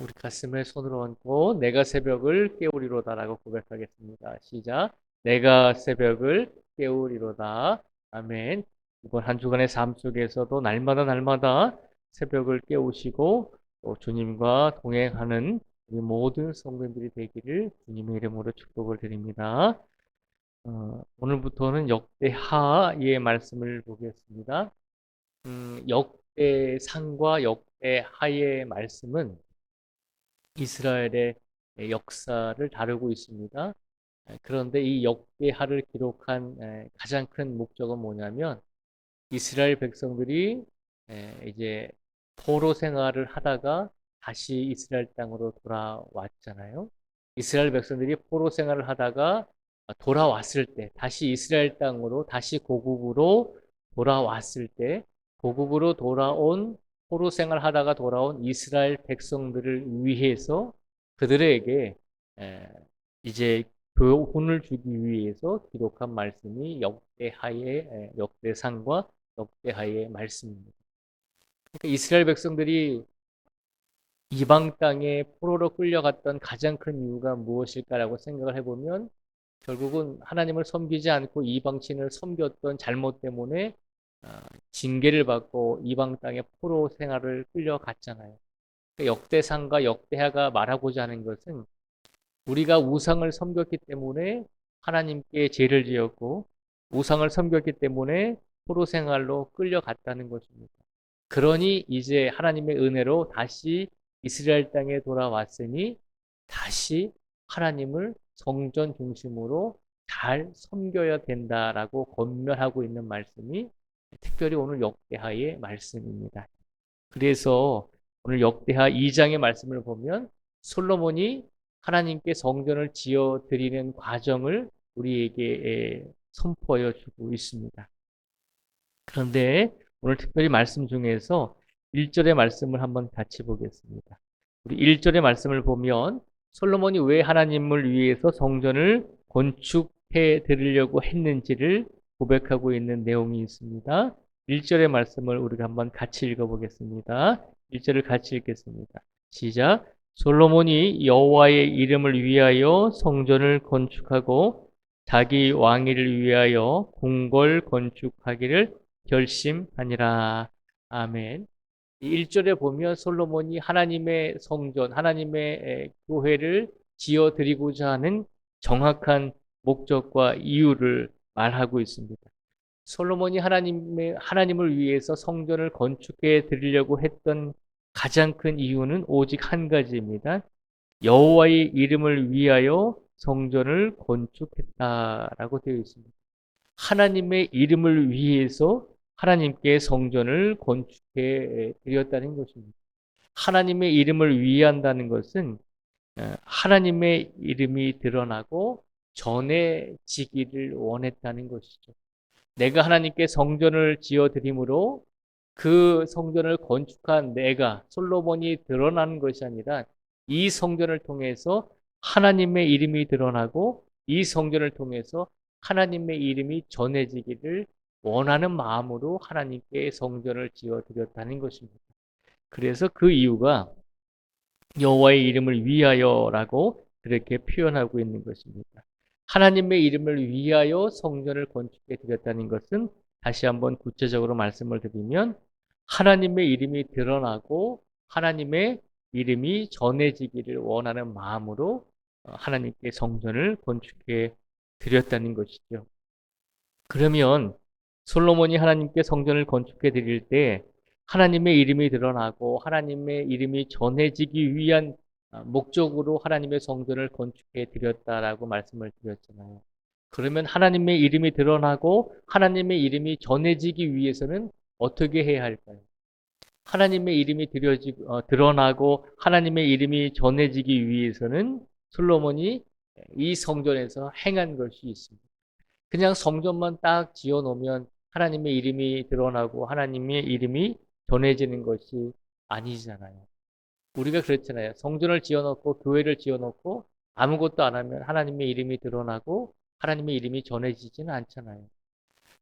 우리 가슴에 손을 얹고 내가 새벽을 깨우리로다라고 고백하겠습니다. 시작. 내가 새벽을 깨우리로다. 아멘. 이번 한 주간의 삶 속에서도 날마다 날마다 새벽을 깨우시고 또 주님과 동행하는 우리 모든 성도들이 되기를 주님의 이름으로 축복을 드립니다. 어, 오늘부터는 역대하의 말씀을 보겠습니다. 음, 역대상과 역대하의 말씀은 이스라엘의 역사를 다루고 있습니다. 그런데 이 역대하를 기록한 가장 큰 목적은 뭐냐면 이스라엘 백성들이 이제 포로 생활을 하다가 다시 이스라엘 땅으로 돌아왔잖아요. 이스라엘 백성들이 포로 생활을 하다가 돌아왔을 때, 다시 이스라엘 땅으로, 다시 고국으로 돌아왔을 때, 고국으로 돌아온 포로 생활 하다가 돌아온 이스라엘 백성들을 위해서 그들에게 이제 교훈을 주기 위해서 기록한 말씀이 역대하의 역대상과 역대하의 말씀입니다. 그러니까 이스라엘 백성들이 이방 땅에 포로로 끌려갔던 가장 큰 이유가 무엇일까라고 생각을 해보면 결국은 하나님을 섬기지 않고 이방신을 섬겼던 잘못 때문에 아, 징계를 받고 이방 땅에 포로 생활을 끌려갔잖아요. 그러니까 역대상과 역대하가 말하고자 하는 것은 우리가 우상을 섬겼기 때문에 하나님께 죄를 지었고 우상을 섬겼기 때문에 포로 생활로 끌려갔다는 것입니다. 그러니 이제 하나님의 은혜로 다시 이스라엘 땅에 돌아왔으니 다시 하나님을 성전 중심으로 잘 섬겨야 된다라고 권면하고 있는 말씀이 특별히 오늘 역대하의 말씀입니다. 그래서 오늘 역대하 2장의 말씀을 보면 솔로몬이 하나님께 성전을 지어 드리는 과정을 우리에게 선포하여 주고 있습니다. 그런데 오늘 특별히 말씀 중에서 1절의 말씀을 한번 같이 보겠습니다. 우리 1절의 말씀을 보면 솔로몬이 왜 하나님을 위해서 성전을 건축해 드리려고 했는지를 고백하고 있는 내용이 있습니다. 1절의 말씀을 우리가 한번 같이 읽어보겠습니다. 1절을 같이 읽겠습니다. 시작. 솔로몬이 여호와의 이름을 위하여 성전을 건축하고 자기 왕위를 위하여 궁궐 건축하기를 결심하니라. 아멘. 1절에 보면 솔로몬이 하나님의 성전, 하나님의 교회를 지어 드리고자 하는 정확한 목적과 이유를 말하고 있습니다. 솔로몬이 하나님의 하나님을 위해서 성전을 건축해 드리려고 했던 가장 큰 이유는 오직 한 가지입니다. 여호와의 이름을 위하여 성전을 건축했다라고 되어 있습니다. 하나님의 이름을 위해서 하나님께 성전을 건축해 드렸다는 것입니다. 하나님의 이름을 위한다는 것은 어, 하나님의 이름이 드러나고 전해지기를 원했다는 것이죠. 내가 하나님께 성전을 지어 드림으로 그 성전을 건축한 내가 솔로몬이 드러나는 것이 아니라 이 성전을 통해서 하나님의 이름이 드러나고 이 성전을 통해서 하나님의 이름이 전해지기를 원하는 마음으로 하나님께 성전을 지어 드렸다는 것입니다. 그래서 그 이유가 여호와의 이름을 위하여라고 그렇게 표현하고 있는 것입니다. 하나님의 이름을 위하여 성전을 건축해 드렸다는 것은 다시 한번 구체적으로 말씀을 드리면 하나님의 이름이 드러나고 하나님의 이름이 전해지기를 원하는 마음으로 어, 하나님께 성전을 건축해 드렸다는 것이죠. 그러면 솔로몬이 하나님께 성전을 건축해 드릴 때 하나님의 이름이 드러나고 하나님의 이름이 전해지기 위한 아, 목적으로 하나님의 성전을 건축해 드렸다라고 말씀을 드렸잖아요. 그러면 하나님의 이름이 드러나고 하나님의 이름이 전해지기 위해서는 어떻게 해야 할까요? 하나님의 이름이 드려지, 어, 드러나고 하나님의 이름이 전해지기 위해서는 솔로몬이 이 성전에서 행한 것이 있습니다. 그냥 성전만 딱 지어 놓으면 하나님의 이름이 드러나고 하나님의 이름이 전해지는 것이 아니잖아요. 우리가 그렇잖아요. 성전을 지어놓고 교회를 지어놓고 아무것도 안 하면 하나님의 이름이 드러나고 하나님의 이름이 전해지지는 않잖아요.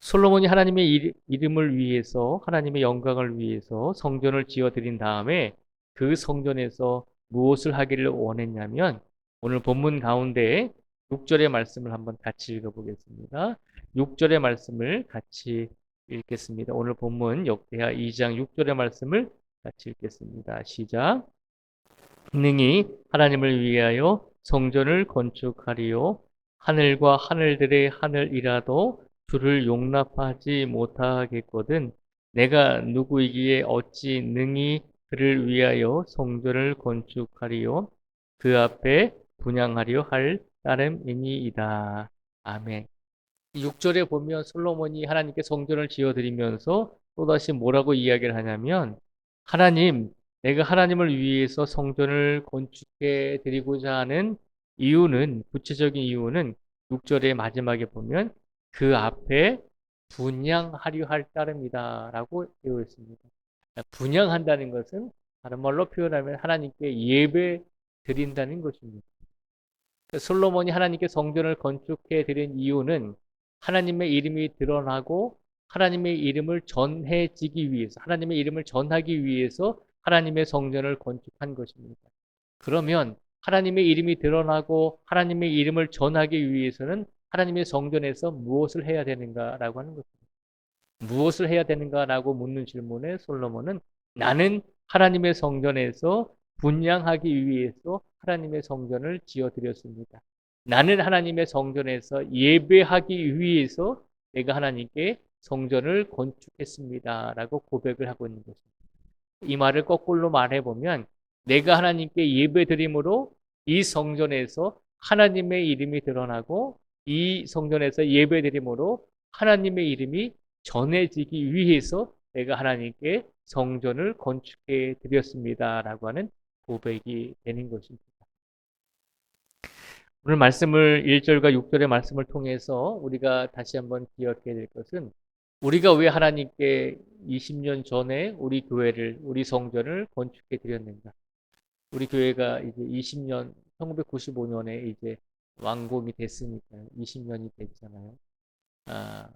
솔로몬이 하나님의 이름을 위해서 하나님의 영광을 위해서 성전을 지어 드린 다음에 그 성전에서 무엇을 하기를 원했냐면 오늘 본문 가운데 6절의 말씀을 한번 같이 읽어보겠습니다. 6절의 말씀을 같이 읽겠습니다. 오늘 본문 역대하 2장 6절의 말씀을 같이 읽겠습니다. 시작. 능히 하나님을 위하여 성전을 건축하리요. 하늘과 하늘들의 하늘이라도 주를 용납하지 못하겠거든. 내가 누구이기에 어찌 능히 그를 위하여 성전을 건축하리요. 그 앞에 분양하려 할 따름이니이다. 아멘. 6절에 보면 솔로몬이 하나님께 성전을 지어드리면서 또다시 뭐라고 이야기를 하냐면 하나님, 내가 하나님을 위해서 성전을 건축해 드리고자 하는 이유는 구체적인 이유는 6절의 마지막에 보면 그 앞에 분양하려 할 따름이다라고 되어 있습니다. 분양한다는 것은 다른 말로 표현하면 하나님께 예배 드린다는 것입니다. 솔로몬이 하나님께 성전을 건축해 드린 이유는 하나님의 이름이 드러나고 하나님의 이름을 전해지기 위해서, 하나님의 이름을 전하기 위해서 하나님의 성전을 건축한 것입니다. 그러면 하나님의 이름이 드러나고 하나님의 이름을 전하기 위해서는 하나님의 성전에서 무엇을 해야 되는가라고 하는 것입니다. 무엇을 해야 되는가라고 묻는 질문에 솔로몬은 나는 하나님의 성전에서 분양하기 위해서 하나님의 성전을 지어 드렸습니다. 나는 하나님의 성전에서 예배하기 위해서 내가 하나님께 성전을 건축했습니다 라고 고백을 하고 있는 것입니다. 이 말을 거꾸로 말해 보면 내가 하나님께 예배드림으로 이 성전에서 하나님의 이름이 드러나고 이 성전에서 예배드림으로 하나님의 이름이 전해지기 위해서 내가 하나님께 성전을 건축해 드렸습니다 라고 하는 고백이 되는 것입니다. 오늘 말씀을 1절과 6절의 말씀을 통해서 우리가 다시 한번 기억해야 될 것은 우리가 왜 하나님께 20년 전에 우리 교회를 우리 성전을 건축해 드렸는가? 우리 교회가 이제 20년 1995년에 이제 완공이 됐으니까 20년이 됐잖아요. 아,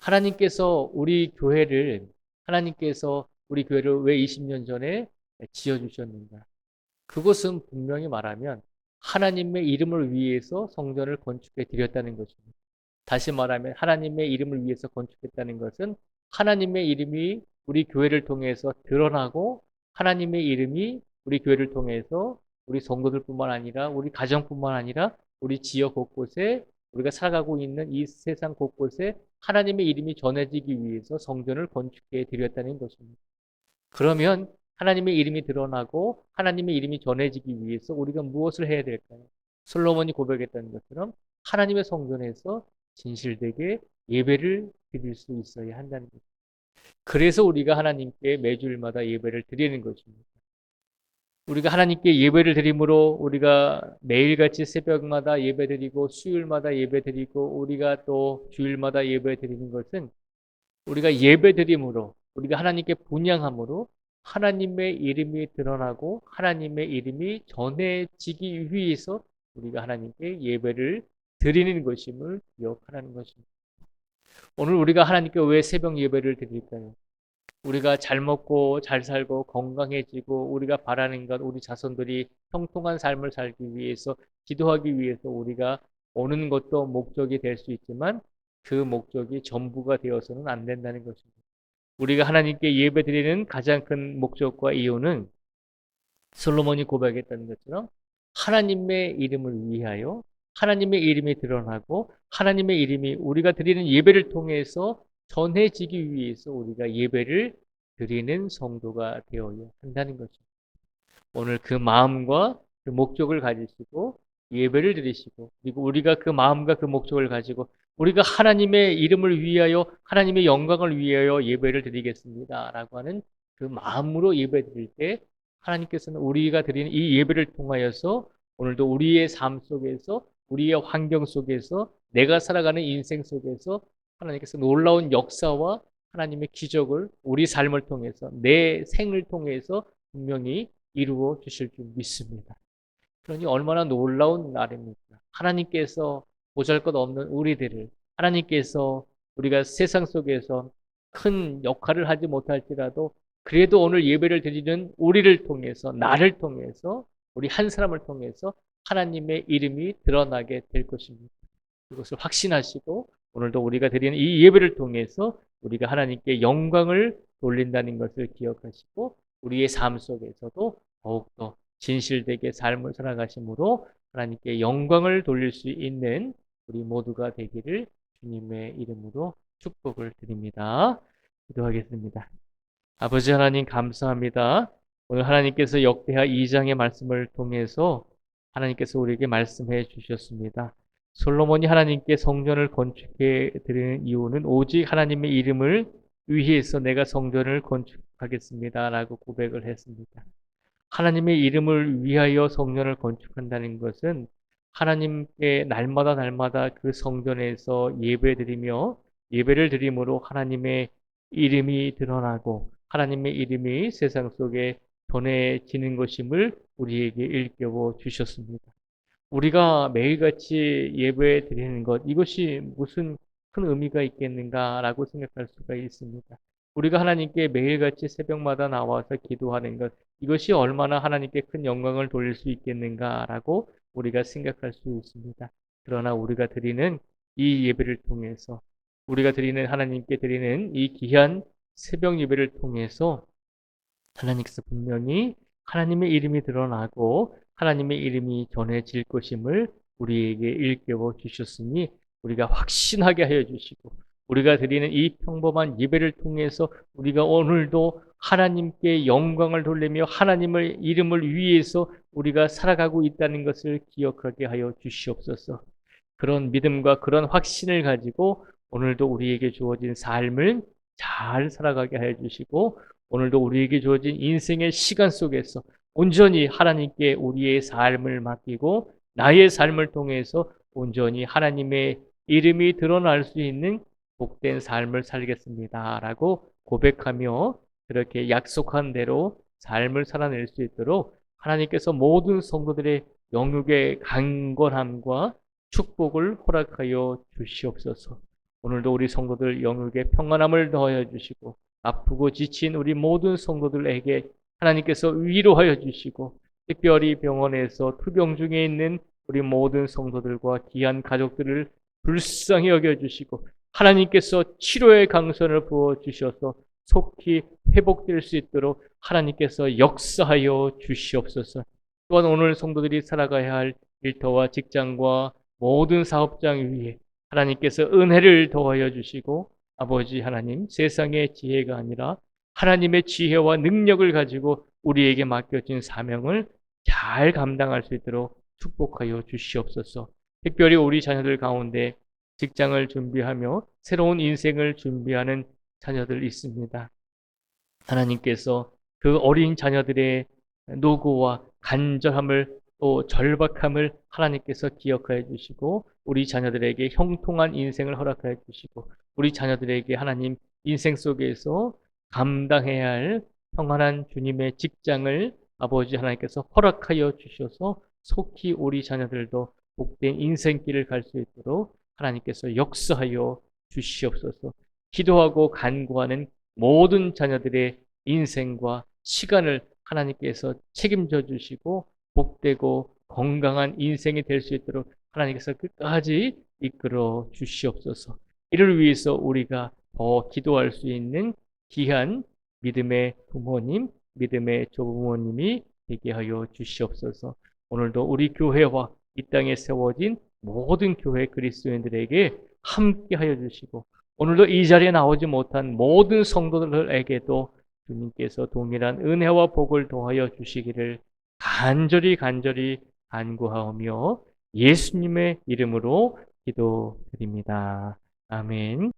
하나님께서 우리 교회를 하나님께서 우리 교회를 왜 20년 전에 지어 주셨는가? 그것은 분명히 말하면 하나님의 이름을 위해서 성전을 건축해 드렸다는 것입니다. 다시 말하면 하나님의 이름을 위해서 건축했다는 것은 하나님의 이름이 우리 교회를 통해서 드러나고 하나님의 이름이 우리 교회를 통해서 우리 성도들뿐만 아니라 우리 가정뿐만 아니라 우리 지역 곳곳에 우리가 살아가고 있는 이 세상 곳곳에 하나님의 이름이 전해지기 위해서 성전을 건축해 드렸다는 것입니다. 그러면 하나님의 이름이 드러나고 하나님의 이름이 전해지기 위해서 우리가 무엇을 해야 될까요? 솔로몬이 고백했다는 것처럼 하나님의 성전에서 진실되게 예배를 드릴 수 있어야 한다는 것. 그래서 우리가 하나님께 매주일마다 예배를 드리는 것입니다. 우리가 하나님께 예배를 드림으로 우리가 매일같이 새벽마다 예배 드리고 수요일마다 예배 드리고 우리가 또 주일마다 예배 드리는 것은 우리가 예배 드림으로 우리가 하나님께 분양함으로 하나님의 이름이 드러나고 하나님의 이름이 전해지기 위해서 우리가 하나님께 예배를 드리는 것임을 기억하라는 것입니다. 오늘 우리가 하나님께 왜 새벽 예배를 드릴까요? 우리가 잘 먹고 잘 살고 건강해지고 우리가 바라는 것 우리 자손들이 형통한 삶을 살기 위해서 기도하기 위해서 우리가 오는 것도 목적이 될 수 있지만 그 목적이 전부가 되어서는 안 된다는 것입니다. 우리가 하나님께 예배 드리는 가장 큰 목적과 이유는 솔로몬이 고백했다는 것처럼 하나님의 이름을 위하여 하나님의 이름이 드러나고 하나님의 이름이 우리가 드리는 예배를 통해서 전해지기 위해서 우리가 예배를 드리는 성도가 되어야 한다는 거죠. 오늘 그 마음과 그 목적을 가지시고 예배를 드리시고 그리고 우리가 그 마음과 그 목적을 가지고 우리가 하나님의 이름을 위하여 하나님의 영광을 위하여 예배를 드리겠습니다. 라고 하는 그 마음으로 예배 드릴 때 하나님께서는 우리가 드리는 이 예배를 통하여서 오늘도 우리의 삶 속에서 우리의 환경 속에서 내가 살아가는 인생 속에서 하나님께서 놀라운 역사와 하나님의 기적을 우리 삶을 통해서 내 생을 통해서 분명히 이루어 주실 줄 믿습니다. 그러니 얼마나 놀라운 날입니까? 하나님께서 보잘것 없는 우리들을 하나님께서 우리가 세상 속에서 큰 역할을 하지 못할지라도 그래도 오늘 예배를 드리는 우리를 통해서 나를 통해서 우리 한 사람을 통해서 하나님의 이름이 드러나게 될 것입니다. 그것을 확신하시고 오늘도 우리가 드리는 이 예배를 통해서 우리가 하나님께 영광을 돌린다는 것을 기억하시고 우리의 삶 속에서도 더욱더 진실되게 삶을 살아가심으로 하나님께 영광을 돌릴 수 있는 우리 모두가 되기를 주님의 이름으로 축복을 드립니다. 기도하겠습니다. 아버지 하나님 감사합니다. 오늘 하나님께서 역대하 2장의 말씀을 통해서 하나님께서 우리에게 말씀해 주셨습니다. 솔로몬이 하나님께 성전을 건축해 드리는 이유는 오직 하나님의 이름을 위해서 내가 성전을 건축하겠습니다 라고 고백을 했습니다. 하나님의 이름을 위하여 성전을 건축한다는 것은 하나님께 날마다 날마다 그 성전에서 예배드리며 예배를 드림으로 하나님의 이름이 드러나고 하나님의 이름이 세상 속에 전해지는 것임을 우리에게 일깨워 주셨습니다. 우리가 매일같이 예배 드리는 것 이것이 무슨 큰 의미가 있겠는가라고 생각할 수가 있습니다. 우리가 하나님께 매일같이 새벽마다 나와서 기도하는 것 이것이 얼마나 하나님께 큰 영광을 돌릴 수 있겠는가라고 우리가 생각할 수 있습니다. 그러나 우리가 드리는 이 예배를 통해서 우리가 드리는 하나님께 드리는 이 귀한 새벽 예배를 통해서 하나님께서 분명히 하나님의 이름이 드러나고 하나님의 이름이 전해질 것임을 우리에게 일깨워 주셨으니 우리가 확신하게 하여 주시고 우리가 드리는 이 평범한 예배를 통해서 우리가 오늘도 하나님께 영광을 돌리며 하나님의 이름을 위해서 우리가 살아가고 있다는 것을 기억하게 하여 주시옵소서. 그런 믿음과 그런 확신을 가지고 오늘도 우리에게 주어진 삶을 잘 살아가게 하여 주시고 오늘도 우리에게 주어진 인생의 시간 속에서 온전히 하나님께 우리의 삶을 맡기고 나의 삶을 통해서 온전히 하나님의 이름이 드러날 수 있는 복된 삶을 살겠습니다. 라고 고백하며 그렇게 약속한 대로 삶을 살아낼 수 있도록 하나님께서 모든 성도들의 영육의 강건함과 축복을 허락하여 주시옵소서. 오늘도 우리 성도들 영육의 평안함을 더하여 주시고 아프고 지친 우리 모든 성도들에게 하나님께서 위로하여 주시고 특별히 병원에서 투병 중에 있는 우리 모든 성도들과 귀한 가족들을 불쌍히 여겨 주시고 하나님께서 치료의 강선을 부어 주셔서 속히 회복될 수 있도록 하나님께서 역사하여 주시옵소서. 또한 오늘 성도들이 살아가야 할 일터와 직장과 모든 사업장 위에 하나님께서 은혜를 더하여 주시고 아버지 하나님 세상의 지혜가 아니라 하나님의 지혜와 능력을 가지고 우리에게 맡겨진 사명을 잘 감당할 수 있도록 축복하여 주시옵소서. 특별히 우리 자녀들 가운데 직장을 준비하며 새로운 인생을 준비하는 자녀들 있습니다. 하나님께서 그 어린 자녀들의 노고와 간절함을 또 절박함을 하나님께서 기억하여 주시고 우리 자녀들에게 형통한 인생을 허락하여 주시고 우리 자녀들에게 하나님 인생 속에서 감당해야 할 평안한 주님의 직장을 아버지 하나님께서 허락하여 주셔서 속히 우리 자녀들도 복된 인생길을 갈 수 있도록 하나님께서 역사하여 주시옵소서. 기도하고 간구하는 모든 자녀들의 인생과 시간을 하나님께서 책임져 주시고 복되고 건강한 인생이 될 수 있도록 하나님께서 끝까지 이끌어 주시옵소서. 이를 위해서 우리가 더 기도할 수 있는 귀한 믿음의 부모님, 믿음의 조부모님이 되게 하여 주시옵소서. 오늘도 우리 교회와 이 땅에 세워진 모든 교회 그리스도인들에게 함께 하여 주시고 오늘도 이 자리에 나오지 못한 모든 성도들에게도 주님께서 동일한 은혜와 복을 더하여 주시기를 간절히 간절히 간구하오며 예수님의 이름으로 기도드립니다. 아멘.